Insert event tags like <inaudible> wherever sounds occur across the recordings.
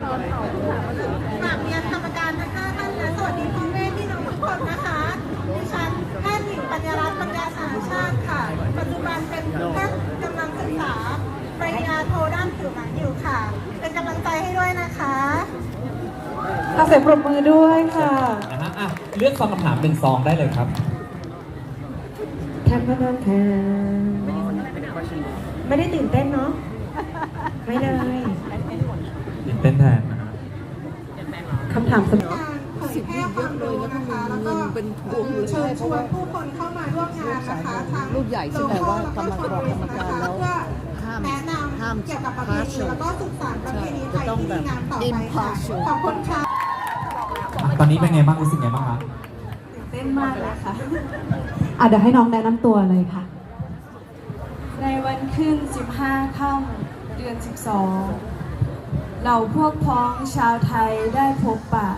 กราบเรียนกรรมการทั้งห้าท่านและสวัสดีพ่อแม่พี่น้องทุกคนนะคะดิฉันแพทย์หญิงปัญญารัตน์ปัญญาสารชาติค่ะ ปัจจุบันเป็นแพทย์กำลังศึกษาปริญญาโทด้านผิวหนังอยู่ค่ะ เป็นกำลังใจให้ด้วยนะคะอาเสียงปรบมือด้วยค่ะนะฮะอะเลือกซองคำถามหนึ่งซองได้เลยครับแคมป์นอนแคมไม่ได้ตื่นเต้นเนาะไม่เลย ตื่นเต้นแทนนะฮะคำถามสำหรับการเผยแพร่ความรู้นะคะแล้วก็เชิญชวนผู้คนเข้ามาร่วมงานนะคะทางลูกใหญ่ใช่ไหมว่ากำลังบอกกรรมการแล้วเพื่อห้ามแนะนห้ามำเกี่ยวกับประเพณีแล้วก็สืบสานประเพณีไทยจะต้องที่แบดีบงามต่อไปค่ะ impartial ขอบคุณค่ะอะตอนนี้เป็นไงบ้างรู้สึกไงบ้างครับเต้นมากเลยค่ะอะเดี๋ยวให้น้องแนะนำตัวเลยค่ะ ในวันขึ้น 15ค่ำเดือน 12 เหล่าพวกพ้องชาวไทยได้พบปะ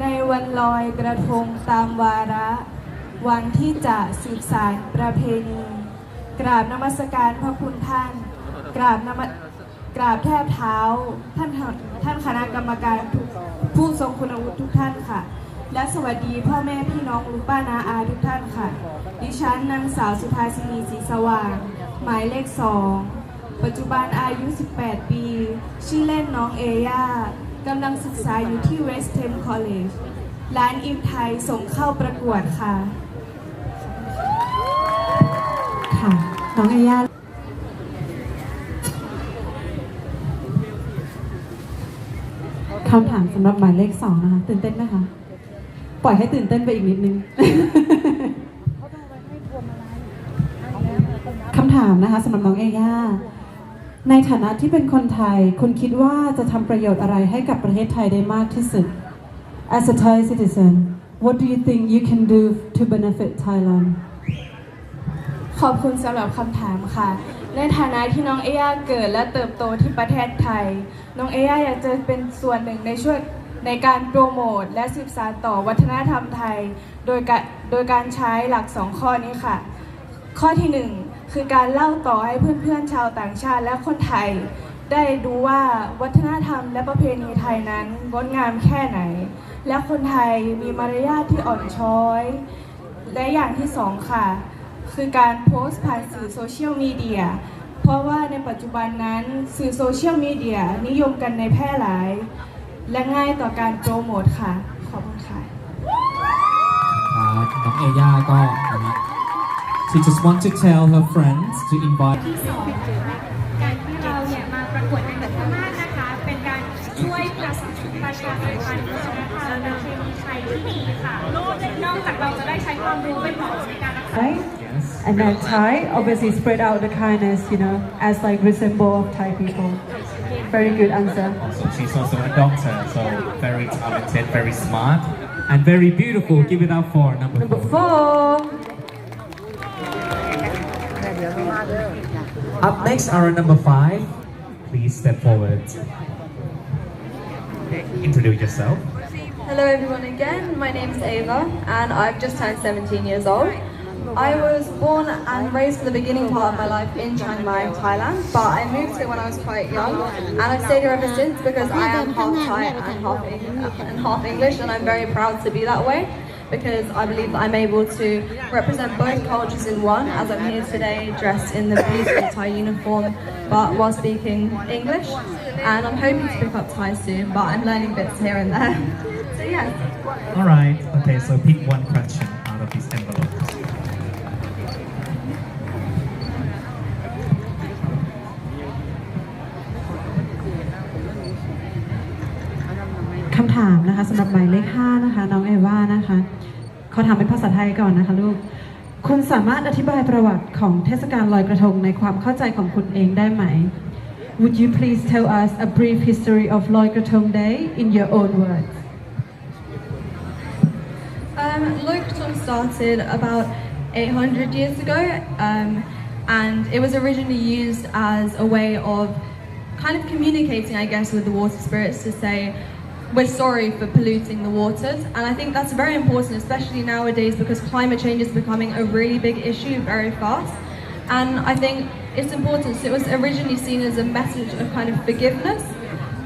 ในวันลอยกระทงตามวาระ วันที่จะสืบสารประเพณี กราบนมัสการพระคุณท่าน กราบนมัสกราบแทบเท้าท่านท่านคณะกรรมการผู้ทรงคุณวุฒิทุกท่านค่ะ และสวัสดีพ่อแม่พี่น้องลุงป้านาอาทุกท่านค่ะ ดิฉันนางสาวสุภาสินีสีสว่าง หมายเลขสอง ปัจจุบันอายุ 18 ปี ชื่อเล่นน้องเอย่ากำลังศึกษาอยู่ที่ West Thames College ร้านอิมไทยส่งเข้าประกวดค่ะ ค่ะ น้องเอย่าคำถามสำหรับหมายเลขสองนะคะ ตื่นเต้นไหมคะ ปล่อยให้ตื่นเต้นไปอีกนิดนึงคำถามนะคะสำหรับน้องเอย่า ในฐานะที่เป็นคนไทย คุณคิดว่าจะทำประโยชน์อะไรให้กับประเทศไทยได้มากที่สุด As a Thai citizen what do you think you can do to benefit Thailand ขอบคุณสำหรับคำถามค่ะ ในฐานะที่น้องเอย่าเกิดและเติบโตที่ประเทศไทย น้องเอย่าอยากจะเป็นส่วนหนึ่งในช่วยในการโปรโมทและสืบสานต่อวัฒนธรรมไทย โดยการโดยการใช้หลักสองข้อนี้ค่ะ ข้อที่หนึ่ง คือการเล่าต่อให้เพื่อนๆชาวต่างชาติและคนไทย ได้ดูว่าวัฒนธรรมและประเพณีไทยนั้นงดงามแค่ไหน และคนไทยมีมารยาทที่อ่อนช้อย และอย่างที่สองค่ะ คือการโพสต์ผ่านสื่อโซเชียลมีเดียเพราะว่าในปัจจุบันนั้นสื่อโซเชียลมีเดียนิยมกันในแพร่หลาย และง่ายต่อการโปรโมทค่ะ ขอบคุณค่ะครับน้องเอย่าก็ she just want to tell her friends to invite ที่สองนะคะการที่เราเนี่ยมาประกวดกันแบบมากนะคะ เป็นการช่วยประชาประชาสัมพันธ์วัฒนธรรมประเพณีไทยที่ดีค่ะ นอกจากเราจะได้ใช้ความรู้เป็นของในการรักษา right yes and then Thai obviously spread out the kindness you know as like resemble of Thai people very good answer also she's also a doctor so very talented very smart and very beautiful give it up for number number four four up next are number five. Please step forward. Introduce yourself. Hello everyone again, my name is Ava and I've just turned 17 years old. I was born and raised for the beginning part of my life in Chiang Mai, Thailand, but I moved here when I was quite young and I've stayed here ever since because I am half Thai and half, and half English and I'm very proud to be that way because I believe that I'm able to represent both cultures in one as I'm here today dressed in the beautiful Thai uniform but while speaking English and I'm hoping to pick up Thai soon but I'm learning bits here and there. <laughs> So yeah. all right okay so pick one question out of this envelope คำถามนะคะสำหรับหมายเลข5นะคะ น้องเอว่านะคะ ขอถามเป็นภาษาไทยก่อนนะคะลูก คุณสามารถอธิบายประวัติของเทศกาลลอยกระทงในความเข้าใจของคุณเองได้ไหม Would you please tell us a brief history of Loi Krathong Day in your own words? Um, Loic started about 800 years ago, um, and it was originally used as a way of kind of communicating, I guess, with the water spirits to say, we're sorry for polluting the waters. And I think that's very important, especially nowadays, because climate change is becoming a really big issue very fast. And I think it's important. So it was originally seen as a message of kind of forgiveness,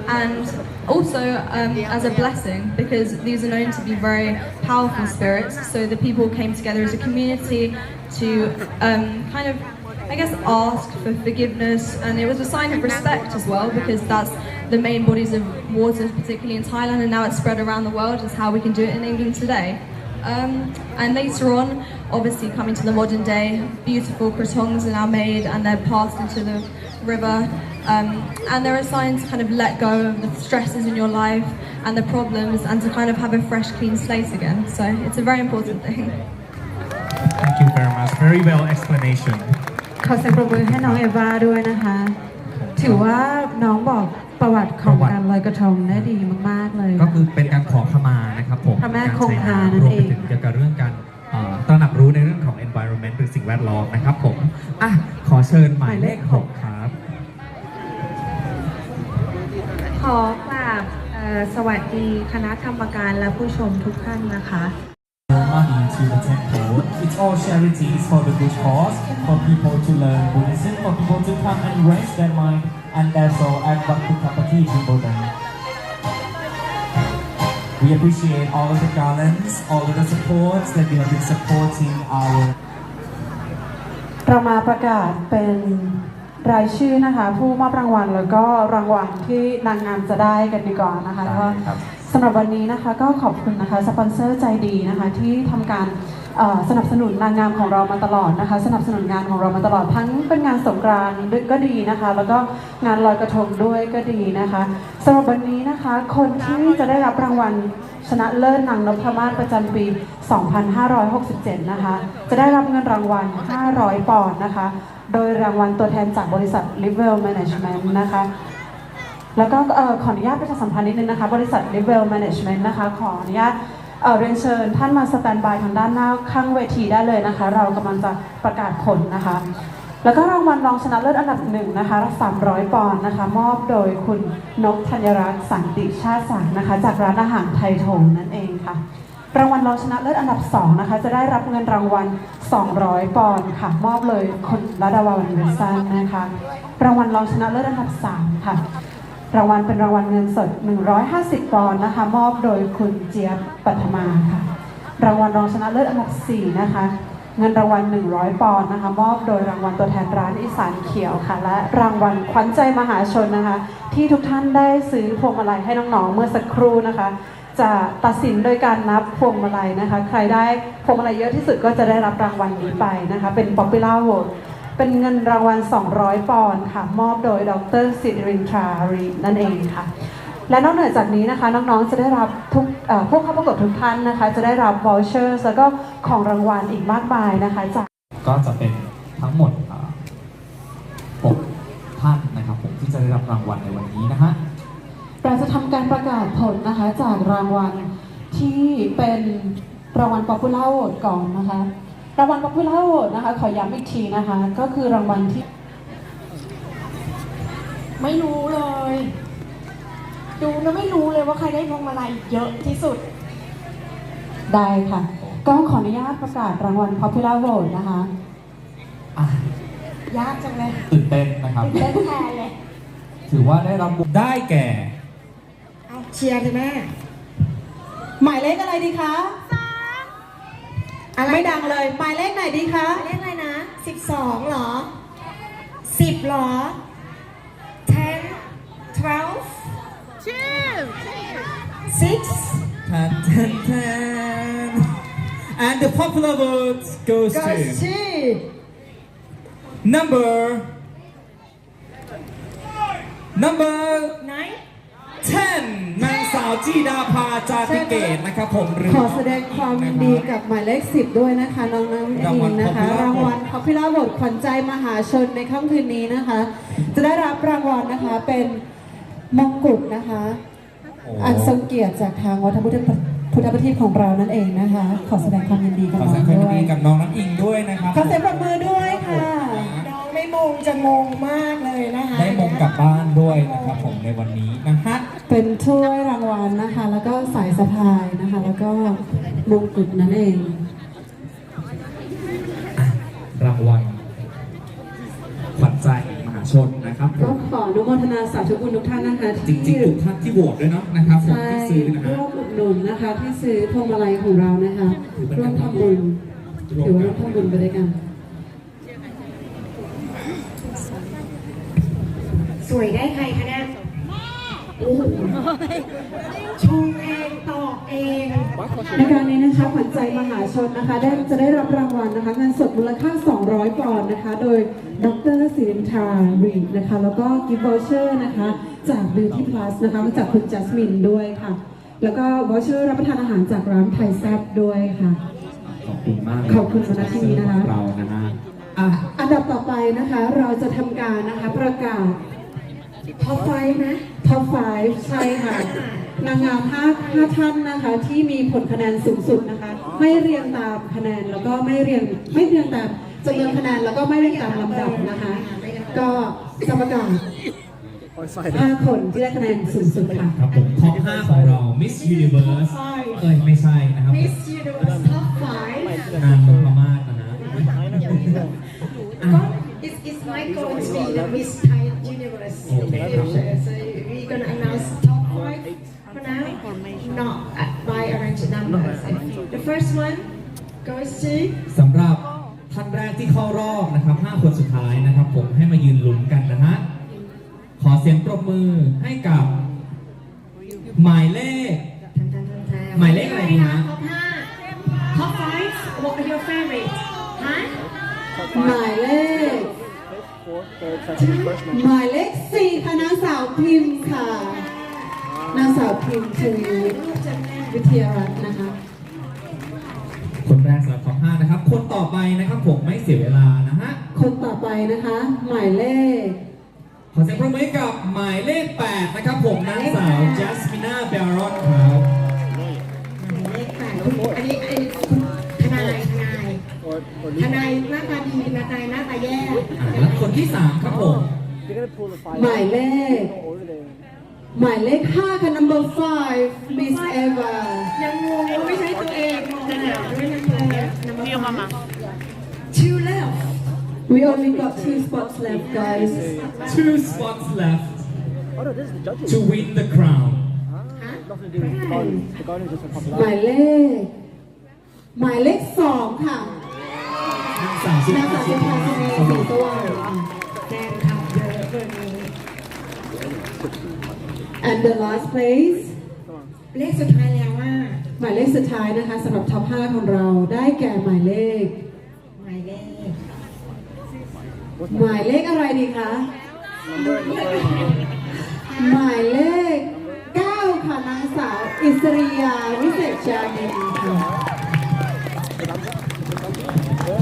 and also um, as a blessing because these are known to be very powerful spirits. So the people came together as a community to um, kind of, I guess, ask for forgiveness, and it was a sign of respect as well because that's the main bodies of water, particularly in Thailand, and now it's spread around the world. Is how we can do it in England today. Um, and later on, obviously coming to the modern day, beautiful kratongs are now made and they're passed into the river. Um, and there are signs to kind of let go of the stresses in your life and the problems and to kind of have a fresh, clean slate again. So it's a very important thing. Thank you very much very well explanation ขอเสียงปรบมือให้น้องเอวาด้วยนะคะ ถือว่าน้องบอก ประวัติของประวัติการลอยกระทงได้ดีมากๆเลย ก็คือเป็นการขอขมานะครับผมพระแม่การคงใช้คาน้ำนั่นรวมเอไปงถึงเกี่ยวกับเรื่องการเอ่อตระหนักรู้ในเรื่องของ environment หรือสิ่งแวดล้อมนะครับผมอะขอเชิญหมายเลขหกครับ ขอกราบเอ่อสวัสดีคณะกรรมการและผู้ชมทุกท่านนะคะ money to the temple. It's all charity. It's for the good cause, for people to learn Buddhism, for people to come and raise their mind and their soul at Bakukapati Buddha. We appreciate all of the garlands, all of the supports that you have been supporting our เรามาประกาศเป็นรายชื่อนะคะ ผู้มอบรางวัลแล้วก็รางวัลที่นางงามจะได้กันดีกว่านะคะได้แล้วก็ครับสำหรับวันนี้นะคะก็ขอบคุณนะคะสปอนเซอร์ใจดีนะคะที่ทำการเอ่อ สนับสนุนนางงามของเรามาตลอดนะคะ สนับสนุนงานของเรามาตลอดทั้งเป็นงานสงกรานต์ก็ดีนะคะ แล้วก็งานลอยกระทงด้วยก็ดีนะคะสำหรับวันนี้นะคะ คนที่จะได้รับรางวัลชนะเลิศนางนพมาศประจำปี 2567 นะคะ จะได้รับเงินรางวัล 500 ปอนด์นะคะ โดยรางวัลตัวแทนจากบริษัท l i v e l Management นะคะ แล้วก็ขออนุญาตประชาสัมพันธ์นิดนึงนะคะ บริษัท l i v e l Management นะคะ ขออนุญาต เออเรียนเชิญท่านมาสแตนบายทางด้านหน้าข้างเวทีได้เลยนะคะ เรากำลังจะประกาศผลนะคะ แล้วก็รางวัลรองชนะเลิศอันดับหนึ่งนะคะ300 ปอนด์นะคะ มอบโดยคุณนกธัญรัตน์สันติชาติสังนะคะ จากร้านอาหารไทยโถงนั่นเองค่ะรางวัลรองชนะเลิศอันดับสองนะคะจะได้รับเงินรางวัล 200 ปอนด์ค่ะ มอบเลยคุณรัดาวันเวสันนะคะ รางวัลรองชนะเลิศอันดับสามค่ะ รางวัลเป็นรางวัลเงินสด 150 ปอนด์นะคะ มอบโดยคุณเจี๊ยบปัทมาค่ะ รางวัลรองชนะเลิศอันดับ 4 นะคะ เงินรางวัล 100 ปอนด์นะคะ มอบโดยรางวัลตัวแทนร้านอีสานเขียวค่ะ และรางวัลขวัญใจมหาชนนะคะ ที่ทุกท่านได้ซื้อพวงมาลัยให้น้องๆ เมื่อสักครู่นะคะ จะตัดสินโดยการนับพวงมาลัยนะคะ ใครได้พวงมาลัยเยอะที่สุดก็จะได้รับรางวัลนี้ไปนะคะ เป็น popular vote เป็นเงินรางวัล 200 ปอนด์ค่ะ มอบโดยดรสิรินทรารีนั่นเองค่ะ และนอกเหนือจากนี้นะคะน้องๆจะได้รับทุกเอ่อผู้เข้าประกวดทุกท่านนะคะ จะได้รับ vouchers แล้วก็ของรางวัลอีกมากมายนะคะจากก็จะเป็นทั้งหมดอ่าหกท่านนะครับผมที่จะได้รับรางวัลในวันนี้นะฮะเราจะทำการประกาศผลนะคะจากรางวัลที่เป็นรางวัล Popular Vote ก่อนนะคะ รางวัล Popular Vote นะคะ ขอย้ำอีกทีนะคะ ก็คือรางวัลที่ ไม่รู้เลย ดูนะไม่รู้เลยว่าใครได้พวงมาลัยเยอะที่สุด ได้ค่ะ ก็ขออนุญาตประกาศรางวัล Popular Vote นะคะ อะยากจังเลยตื่นเต้นนะครับ เล่นแทนเลยถือว่าได้รับได้แก่ เอาเชียร์เลยแม่ หมายเลขอะไรดีคะ อะไรไม่ดังเลยหมายเลขไหนดีคะ เลขอะไรนะสิบสองเหรอสิบเหรอ ten twelve six Tan, tan, tan. And the popular vote goes to number number nine 10 นางสาวจีดาภาจาติเกตนะครับผมหรือขอแสดงความยินดีกับหมายเลขสิบด้วยนะคะ น้องน้ำอิรางวัลนนะคะ Popular รางวัล Popular Vote ขวัญใจมหาชนในค่ำคืนนี้นะคะ จะได้รับรางวัลนะคะเป็นมงกุฎนะคะโอ้อันทรงเกียรติจากทางวัฒนพุทธพุทธประทีปของเรานั่นเองนะคะ ขอแสดงความยินดีกับขอน้แสอดงงความยินด้วดียกับน้องน้ำอิงด้วยนะครับขอเสียงปรบมือด้วยค่ะน้องไม่มงจะงงมากเลยนะคะได้มงกลับบ้านด้วยนะครับผมในวันนี้นะฮะ เป็นถ้วยรางวัลนะคะ แล้วก็สายสะพายนะคะ แล้วก็มงกุฎนั่นเอง รางวัลขวัญใจมหาชนนะครับผก็มขอออนุโมทนาสาธุบุญทุกท่านนะคะจริงๆทุกท่านที่โหวตด้วยเนาะนะครับผมใช่ที่ซื้อนะฮะร่วมอุดหนุนนะคะ ที่ซื้อพวงมาลัยของเรานะคะถือเป็นร่วกามรทำบุญร่วมถือว่ากันร่วมทำบุญไปด้วยกัน สวยได้ใครคะเนี่ยโอ้โห ชงเองตอบเองในการนี้นะคะขวัญใจมหาชนนะคะได้จะได้รับรางวัลนะคะเงินสดมูลค่า 200 ปอนด์นะคะ โดยดรศิรินทรารีดนะคะ แล้วก็กิฟต์วอเชอร์นะคะ จาก Beauty Plus นะคะมาจากคุณจัสมินด้วยค่ะ แล้วก็วอเชอร์รับประทานอาหารจากร้านไทยแซ่บด้วยค่ะ ขอบคุณมากเลยขอบคุณสำหรับที่นี้นะคะของเรานะฮะอะอันดับต่อไปนะคะเราจะทำการนะคะประกาศท็อปไฟว์นะ ท็อป5ใช่ค่ะ นางงาม5 5ท่านนะคะ ที่มีผลคะแนนสูงสุดนะคะ ไม่เรียงตามคะแนนแล้วก็ไม่เรียงไม่เรียงตามจำนวนคะแนนแล้วก็ไม่เรียงตามลำดับนะคะ ก็จะประกาศ5คนที่ได้คะแนนสูงสุดค่ะ ครับผมท็อป5ของเรา Miss Universe เอ้ยไม่ใช่นะครับ Miss Universe Top 5นางนพมาศนะฮะก็ it's it's not going to be the Miss Thai Universe in the future so we're gonna announce top 5 for now not uh, by a random number So the first one goes to สำหรับท่านแรกที่เข้ารอบนะครับ5คนสุดท้ายนะครับ ผมให้มายืนลุ้นกันนะฮะ ขอเสียงปรบมือให้กับ หมายเลข หมายเลขอะไรดีฮะ Top 5 Top 5 What are your favorite ฮะหมายเลข หมายเลขสี่ค่ะนางสาวพิมพ์ค่ะ นางสาวพิมพ์ชวีวิทยารัตน์นะคะ คนแรกสำหรับท็อป5นะครับ คนต่อไปนะครับผมไม่เสียเวลานะฮะ คนต่อไปนะคะ หมายเลข ขอเสียงปรบมือให้กับหมายเลข 8 นะครับผมนางสาวจัสมินาเบรอนครับเลขแปดคุณอันนี้ไอ้คุณทนายทนายทนายหน้าตาดีทนายหน้าตาแย่อ่าแล้วคนที่3ครับผมหมายเลขหมายเลขห้าค่ะ number five Miss Eva ยังงงว่าไม่ใช่ตัวเองจะหนาวด้วยนะเพื่อนน้ำมัน Two left we only got two spots left guys two spots left to win the crown หมายเลข หมายเลขสองค่ะ นางสาวสุนางสาวสุตภาษินีสว่างแฟนคลับเยอะเกินนี้ and the last place เลขสุดท้ายแล้วว่า หมายเลขสุดท้ายนะคะสำหรับท็อป5ของเราได้แก่หมายเลข หมายเลข หมายเลขอะไรดีคะ หมายเลข 9 ค่ะนางสาว อิสริยาวิเศษจามินค่ะ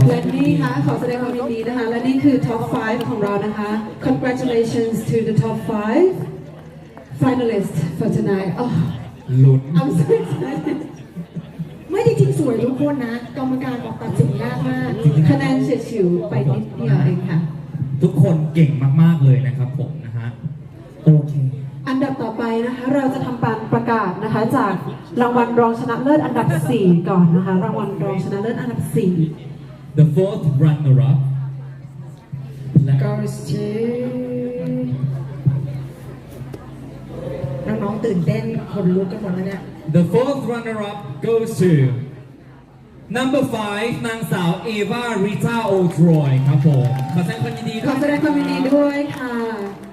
และนี่ค่ะขอแสดงความยินดีนะคะ และนี่คือ top 5 ของเรานะคะ congratulations to the top 5 finalists for tonight oh ลุ้น I'm so excited ไม่จริงๆสวยทุกคนนะ กรรมการบอกตัดสินยากมากคะแนนเฉียดฉิวไปนิดเดียวเองค่ะ ทุกคนเก่งมากๆเลยนะครับผมนะฮะ โอเคอันดับต่อไปนะคะเราจะทำการประกาศนะคะ จากรางวัลรองชนะเลิศอันดับ 4 ก่อนนะคะ รางวัลรองชนะเลิศอันดับ the fourth runner up และ goes to น้องๆตื่นเต้นคนลุกกันหมดแล้วเนี่ย the fourth runner up goes to number five นางสาวเอวาริต้าโอทรอยครับผมขอแสดงความยินดี4ขด้อวยแสดงความยินดีด้วยค่ะ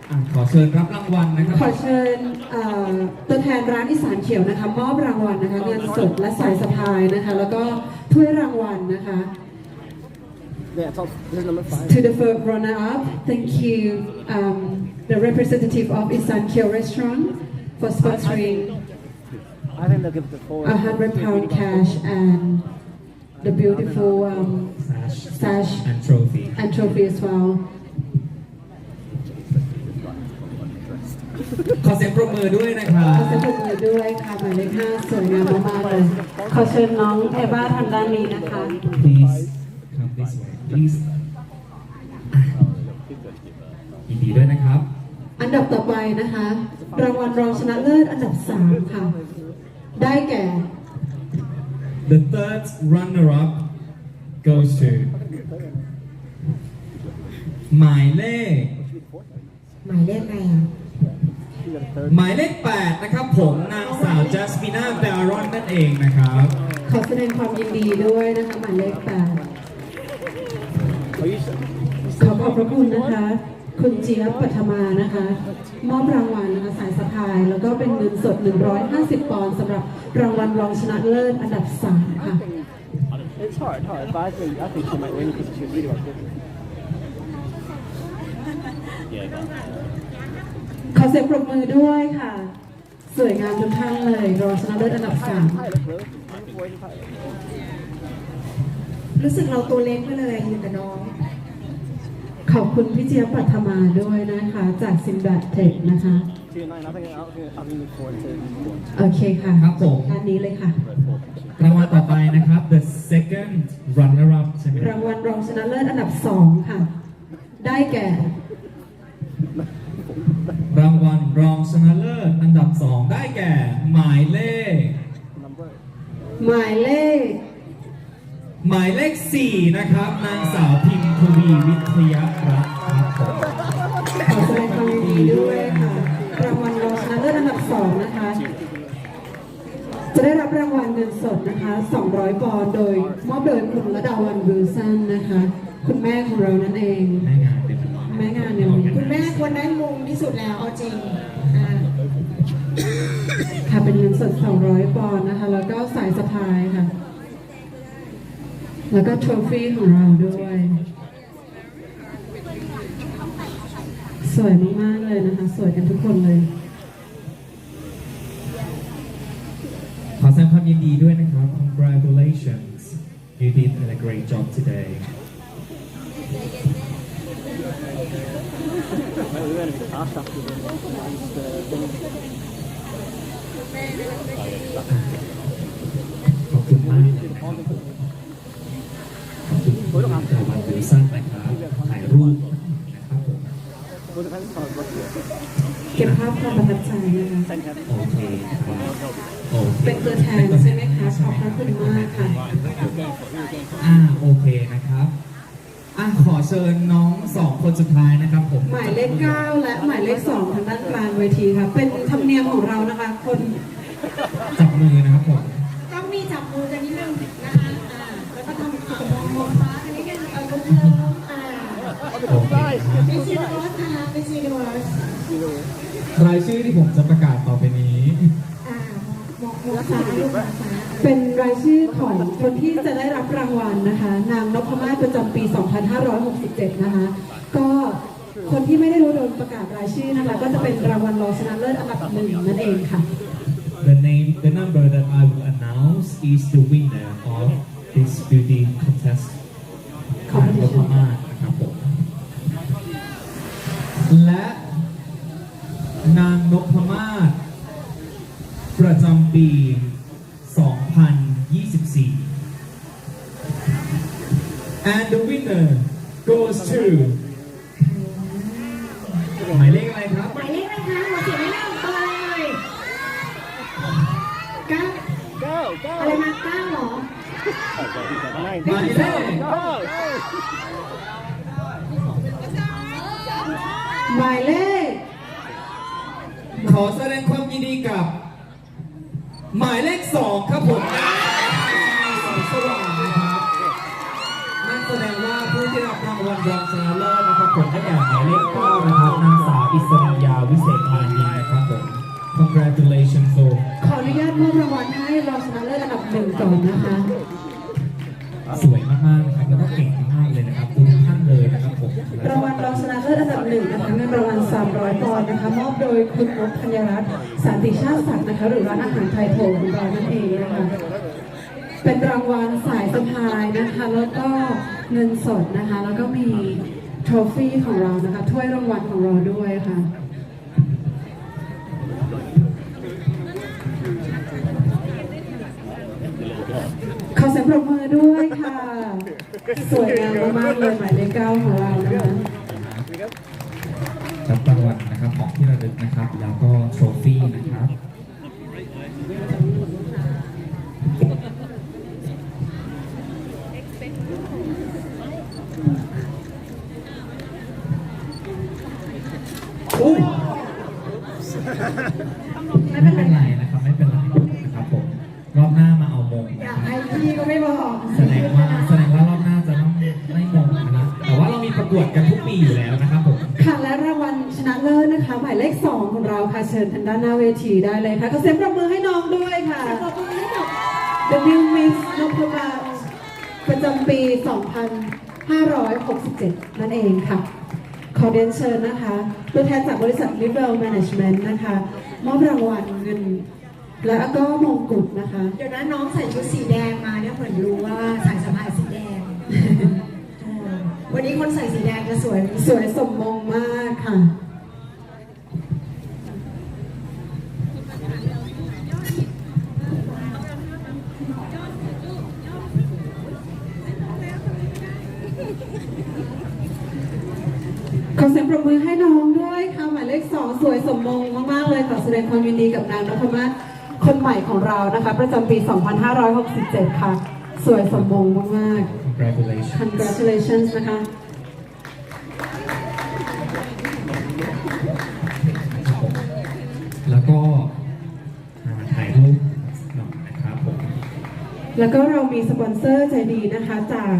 อะขอเชิญรับรางวัลนะครับ ขอเชิญเอ่อตัวแทนร้านอีสานเขียวนะคะ มอบรางวัลนะคะ เงินสดและสายสะพายนะคะ แล้วก็ถ้วยรางวัลนะคะ Yeah, top, this is number five. To the first runner-up, thank you, um, the representative of Isan Kyo Restaurant for sponsoring I think they'll give it to four. a hundred pound cash and the beautiful um, sash sash and trophy and trophy as well. ขอเสียงปรบมือด้วยนะครับ ขอเสียงปรบมือด้วยค่ะหมายเลขห้าสวยงามมากๆเลย ขอเชิญน้องเอวาทางด้านนี้นะคะ please come this way please อะยินดีด้วยนะครับ อันดับต่อไปนะคะ รางวัลรองชนะเลิศอันดับสามค่ะ ได้แก่ The third runner-up goes to หมายเลข หมายเลขอะไรอะ She got a third. หมายเลข 8 นะครับผมนางสาวจัสมินาเบรอนนั่นเองนะครับ ขอแสดงความยินดีด้วยนะคะ หมายเลขแปด Are you sure? ขอขอบพระคุณนะคะ คุณเจี๊ยบปัทมานะคะ มอบรางวัลนะคะสายสะพาย แล้วก็เป็นเงินสด 150 ปอนด์สำหรับรางวัลรองชนะเลิศอันดับ 3 ค่ะ It's hard, hard. But I think I think she might win because she was really good. ขอเสียงปรบมือด้วยค่ะ สวยงามทุกท่านเลยรองชนะเลิศอันดับ Pilot, bro. Boy, pilot. รู้สึกเราตัวเล็กไปเลยอยู่กับน้อง3ขอบคุณพี่เจี๊ยบปัทมาด้วยนะคะ จากซิมบัตเทคนะคะ Two nine. I think I'm I'm leaning forward to one. โอเคค่ะครับผม ด้านนี้เลยค่ะ รางวัลต่อไปนะครับ the second runner up ใช่ไหมรางวัลรองชนะเลิศอันดับ2ค่ะ ได้แก่ รางวัลรองชนะเลิศอันดับ 2 ได้แก่ หมายเลข Number. หมายเลข หมายเลข 4 นะครับ นางสาวพิมพ์ทวีวิทยารัตน์ครับผมขอแสดงความยินดีด้วยค่ะรางวัลรองชนะเลิศอันดับ2นะคะ จะได้รับรางวัลเงินสดนะคะ 200ปอนด์โดยมอบโดยคุณระดาวันวิลสันนะคะ คุณแม่ของเรานั่นเอง แม่งานเป็นแม่งานในวันนี้คุณแม่ควรได้มงที่สุดแล้วเอาจริงอ่าค่ะเป็นเงินสด 200ปอนด์นะคะ แล้วก็สายสะพายค่ะ แล้วก็โทรฟี่ของเราด้วย สวยมาก ๆ เลยนะคะ สวยกันทุกคนเลย ขอแสดงความยินดีด้วยนะครับ congratulations you did a great job today Well, we're going to be fast after the last uh, thing. ขอบคุณมากนะครับขอบคุณรางวัลวิลสันนะครับถ่ายรูปนะครับผม Well, depends on what you เก็บภาพความประทับใจนะคะ send him. โอเคครับโอเคเป็นตัวแทนใช่ไหมคะขอบพระคุณมากค่ะอ่าโอเคนะครับอะขอเชิญน้องสองคนสุดท้ายนะครับผมหมายเลข9และหมายเลข2ทางด้านกลางเวทีค่ะ เป็นธรรมเนียมของเรานะคะ คนจับมือนะครับผมต้องมีจับมือกันนิดนึงนะคะอ่าแล้วก็ทำขนมมงฟ้าอันนี้กันเออลุกเลิมอ่าโอเคเป็นซีนวอสนะคะเป็นซีนวอส รายชื่อที่ผมจะประกาศต่อไปนี้ อ่ามองมองซ้ายมองซ้ายเป็นรายชื่อของคนที่จะได้รับรางวัลนะคะ นางนพมาศประจำปี 2567 นะคะ ก็คนที่ไม่ได้รู้โดนประกาศรายชื่อนะคะ ก็จะเป็นรางวัลรองชนะเลิศอันดับหนึ่งนั่นเองค่ะ The name the number that I will announce is the winner of this beauty contest รับรางวัลรองชนะเลิศนะครับผมได้แก่หมายเลขเก้านะครับนางสาวอิสริยาวิเศษพานินนะครับผม congratulations so ขออนุญาตมอบรางวัลให้รองชนะเลิศอันดับหนึ่งก่อนนะคะ สวยมากๆนะครับแล้วก็เก่งมากๆเลยนะครับทุกท่านเลยนะครับผมรางวัลรองชนะเลิศอันดับหนึ่งนะคะเงินรางวัล300ปอนด์นะคะ มอบโดยคุณนพธัญรัตน์สันติชาติศักดิ์นะคะหรือร้านอาหารไทยโถของเรานั่นเองนะคะเป็นรางวัลสายสะพายนะคะ แล้วก็ เงินสดนะคะ แล้วก็มีโทรฟี่ของเรานะคะ ถ้วยรางวัลของเราด้วยค่ะ ขอเสียงปรบมือด้วยค่ะ สวยงามมากๆเลยหมายเลขเก้าของเรานะคะรับรางวัลนะครับของที่ระลึกนะครับ แล้วก็โทรฟี่นะครับ 2ของเราค่ะเชิญทางด้านหน้าเวทีได้เลยค่ะขอเสียงปรบมือให้น้องด้วยค่ะ ขอบคุณที่กับ The New Miss นพมาศประจำปี 2567 นั่นเองค่ะ ขอเรียนเชิญนะคะ ตัวแทนจากบริษัท Rivel Management นะคะ มอบรางวัลเงิน และก็มงกุฎนะคะ เดี๋ยวนะน้องใส่ชุดสีแดงมาเนี่ยเหมือนรู้ว่าสายสะพายสีแดงเออวันนี้คนใส่สีแดงจะสวย สวยสมมงมากค่ะ เสียงปรบมือให้น้องด้วยค่ะหมายเลขสองสวยสมมงมากๆเลยขอแสดงความยินดีกับนางนพมาศคนใหม่ของเรานะคะ ประจำปี 2567 ค่ะ สวยสมมงมาก congratulations ๆ congratulations นะคะ แล้วก็เรามีสปอนเซอร์ใจดีนะคะ จาก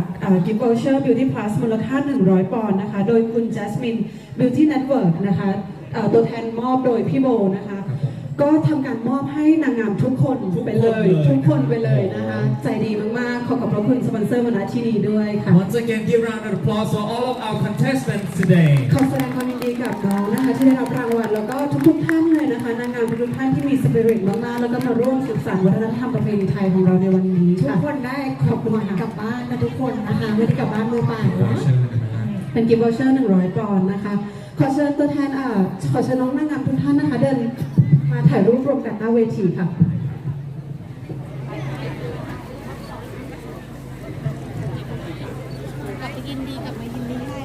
กิฟต์วอเชอร์ Beauty Plus มูลค่า 100 ปอนด์นะคะ โดยคุณ Jasmine Beauty Network นะคะเอ่อตัวแทนมอบโดยพี่โบนะคะครับผมก็ทำการมอบให้นางงามทุกคนทุกคนไปเลยเลย ทุกคนไปเลยนะคะ ใจดีมาก ๆ ขอขอบพระคุณสปอนเซอร์มาณที่นี้ด้วยค่ะ Once again give round of applause for all of our contestants today ขอแสดงความยินดีกับน้องนะคะที่ได้รับรางวัลแล้วก็ทุก ๆ ท่านเลยนะคะนางงามทุกๆท่านที่มีสปิริตมาก ๆ แล้วก็มาร่วมสืบสานวัฒนธรรมประเพณีไทยของเราในวันนี้ทุก ค่ะคนได้ขอบคุณกลับบ้านนะทุกคนนะคะ ไม่ได้กลับบ้านมือเปล่าเนอะเป็นกิฟต์วอเชอร์100ปอนด์นะคะ ขอเชิญตัวแทนอ่าขอเชิญน้องนางงามทุกท่านนะคะ เดินมาถ่ายรูปรวมกันหน้าเวทีค่ะยินดีกับมายินดีให้